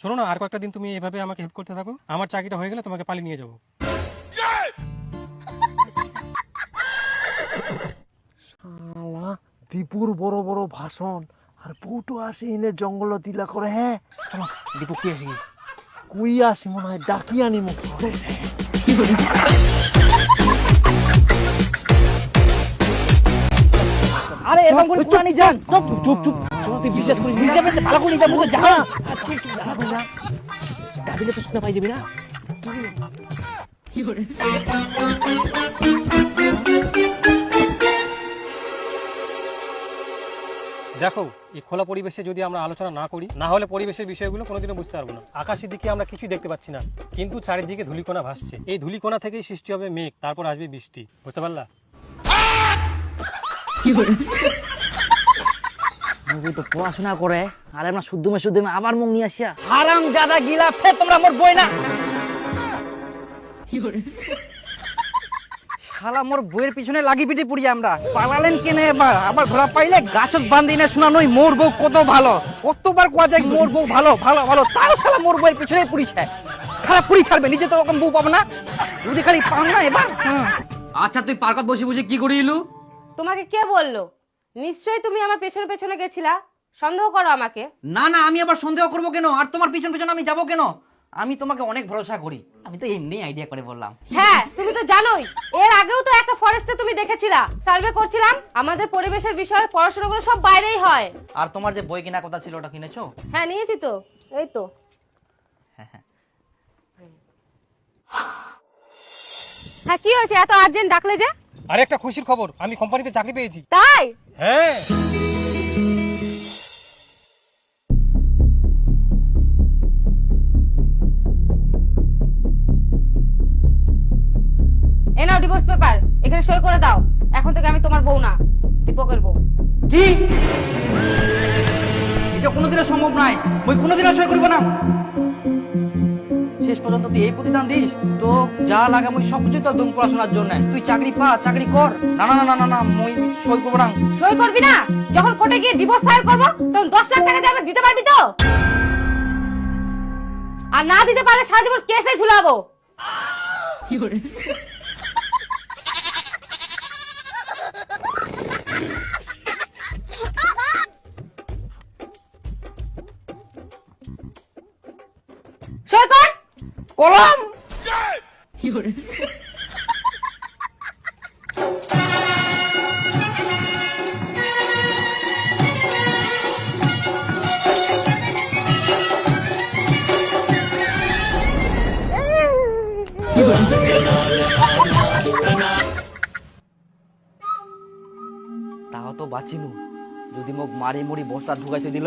শোনো না আর কয়েকটা দিন তুমি এভাবে আমাকে হেল্প করতে থাকো। আমার চাকরিটা হয়ে গেলে তোমাকে পালিয়ে নিয়ে যাব। শালা দীপুর বড় বড় ভাষণ। আর বউটো আসি এনে জঙ্গল দিলা করে হ্যাঁ? চলো দীপু কি আসি কুই আসি মনে হয় ডাকি আনি মুখ আরে এরকম করে চুপ চুপ চুপ। তুই বিশ্বাস করিস নিজে ভালো করে তো যা। না তো শুনে পাই যাবি না। দেখো এই খোলা পরিবেশে যদি আমরা আলোচনা না করি না হলে পরিবেশের বিষয়গুলো কোনোদিনও বুঝতে পারব না। আকাশের দিকে আমরা কিছুই দেখতে পাচ্ছি না কিন্তু চারিদিকে ধুলিকোনা ভাসছে। এই ধুলিকোনা থেকেই সৃষ্টি হবে মেঘ তারপর আসবে বৃষ্টি। বুঝতে পারলা? তো পড়াশোনা করে আর আমরা শুদ্ধ মে শুদ্ধ মে আবার মুখ নিয়ে আসিয়া হারাম জাদা গিলা ফের তোমরা মোর বই না। শালা মোর বইয়ের পিছনে লাগি পিটি পুড়ি আমরা। পালালেন কেনে এবার? আবার ঘোড়া পাইলে গাছত বান্ধি না শোনা নই মোর বউ কত ভালো। কতবার কোয়া যায় মোর বউ ভালো ভালো ভালো তাও শালা মোর বইয়ের পিছনে পুড়িছে। খারাপ পুড়ি ছাড়বে নিজে তো ওরকম বউ পাবো না। যদি খালি পাও না এবার? হ্যাঁ। আচ্ছা তুই পার্কত বসে বসে কি করি ইলু তোমাকে কে বলল? নিশ্চয়ই তুমি আমার পেছনে পেছনে গেছিলা। সন্দেহ করো আমাকে। না না আমি আবার সন্দেহ করব কেন? আর তোমার পিছন পিছন আমি যাব কেন? আমি তোমাকে অনেক ভরসা করি। আমি তো এমনি আইডিয়া করে বললাম। হ্যাঁ তুমি তো জানোই এর আগেও তো একটা ফরেস্টে তুমি দেখেছিলা। সার্ভে করছিলাম আমাদের পরিবেশের বিষয়ে পড়াশোনাগুলো সব বাইরেই হয়। আর তোমার যে বই কেনা কথা ছিল ওটা কিনেছো? হ্যাঁ নিয়েছি তো। এই তো। হ্যাঁ কি হয়েছে? এত আর্জেন্ট ডাকলে যে? আর একটা খুশির খবর আমি কোম্পানিতে চাকরি পেয়েছি। তাই? হ্যাঁ। এ নাও ডিভোর্স পেপার এখানে সই করে দাও। এখন থেকে আমি তোমার বউ না দীপকের বউ। কি? এটা কোনোদিনও সম্ভব নয়। বই কোনোদিনও সই করব না। শেষ পর্যন্ত তুই এই প্রতিদান দিস তো যা লাগে মুই সব কিছুই তো দুম পড়াশোনার জন্য। তুই চাকরি পা চাকরি কর। না না না না না মুই সই করব না। সই করবি না? যখন কোর্টে গিয়ে ডিভোর্স ফাইল করব তখন দশ লাখ টাকা দিয়ে দিতে পারবি তো? আর না দিতে পারলে সারা জীবন কেসে ঝুলাবো। সই কর! কলম? তাও তো বাঁচিনু। যদি মোক মারি মুড়ি বস্তা ঢুকাইছে দিল